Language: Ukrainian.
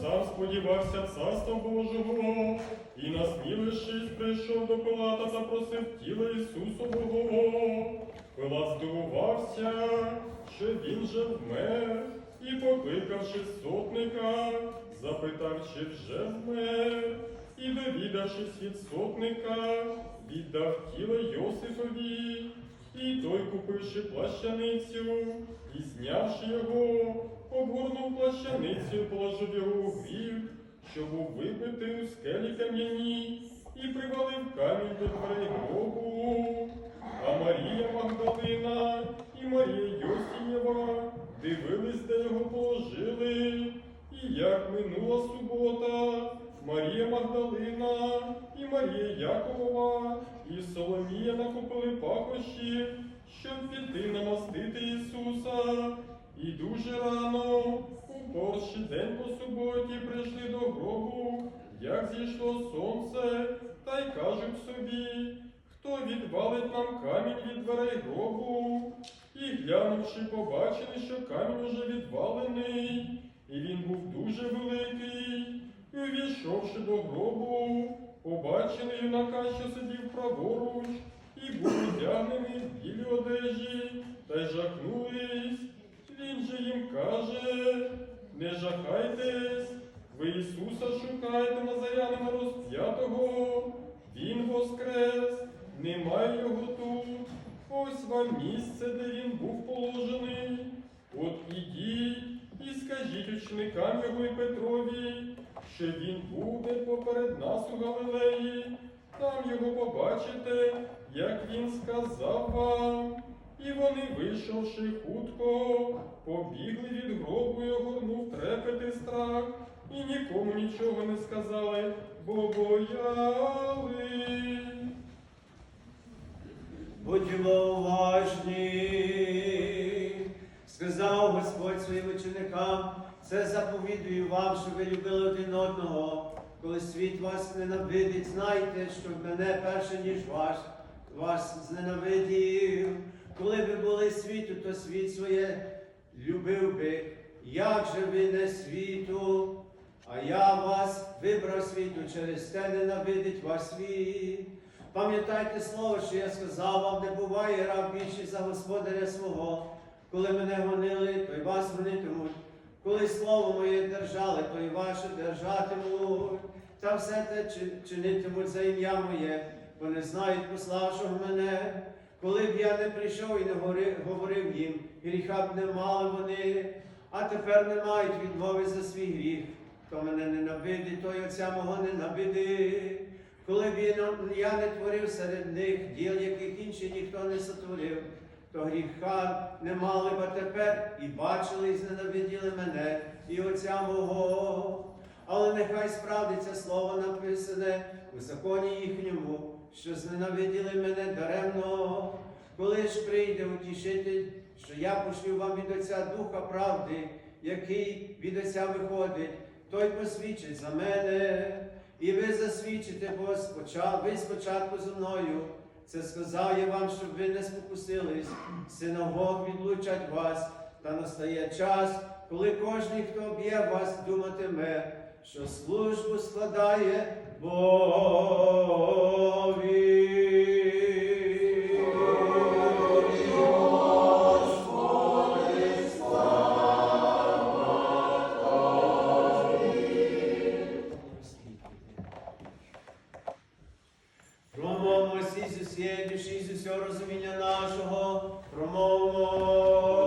сам сподівався царства Божого, і насмілившись, прийшов до Пилата та просив тіла Ісусового. Пилат здивувався, що він же вмер, і, покликавши сотника, запитав, чи вже вмер, і, довідавшись від сотника, віддав тіло Йосифові. І той, купивши плащаницю і знявши його, обгорнув положив його у грів, що був вибитий у скелі кам'яні, і привалив камінь до дверей гробу. А Марія Магдалина і Марія Йосієва дивились, де його положили. І як минула субота, Марія Магдалина і Марія Яковова і Соломія накупили пахощі, щоб піти намастити Ісуса. І дуже рано, перший день по суботі, прийшли до гробу, як зійшло сонце, та й кажуть собі, хто відвалить нам камінь від дверей гробу. І глянувши, побачили, що камінь уже відвалений, і він був дуже великий. І увійшовши до гробу, побачили юнака, що сидів праворуч, і був одягнений в білі одежі, та й жахнулись. Він же їм каже, не жахайтесь, ви Ісуса шукаєте Назарянина розп'ятого, Він воскрес, немає його тут. Ось вам місце, де він був положений. От ідіть і скажіть ученикам його і Петрові, що він буде поперед нас у Галилеї. Там його побачите, як він сказав вам. І вони, вийшовши хутко, побігли від гробу страх, і нікому нічого не сказали, бо бояли. Будьмо уважні, сказав Господь своїм ученикам, це заповідую вам, щоб ви любили один одного. Коли світ вас ненавидить, знайте, що мене перше, ніж вас, вас зненавидів. Коли ви були світу, то світ своє любив би. Як же ви не світу, а я вас вибрав світу, через те ненавидить вас світ. Пам'ятайте слово, що я сказав вам, не буває раб більший за господаря свого. Коли мене гонили, то й вас гонитимуть. Коли слово моє держали, то й ваше держатимуть. Та все те чинитимуть за ім'я моє, бо не знають пославшого мене. Коли б я не прийшов і не говорив їм, гріха б не мали вони, а тепер не мають відмови за свій гріх. Хто мене ненавидить, той отця мого ненавидить. Коли б я не творив серед них діл, яких інші ніхто не сотворив, то гріха не мали б тепер і бачили, і зненавиділи мене, і отця мого. Але нехай справдиться слово написане у законі їхньому, що зненавиділи мене даремно. Коли ж прийде утішитель, що я пошлю вам від Отця Духа правди, який від Отця виходить, той посвідчить за мене. І ви засвідчите, бо ви спочатку зі мною. Це сказав я вам, щоб ви не спокусились. Синагог відлучать вас, та настає час, коли кожен, хто б'є вас, думатиме, що службу складає Богові. Всі з усього розуміння нашого, промовмо.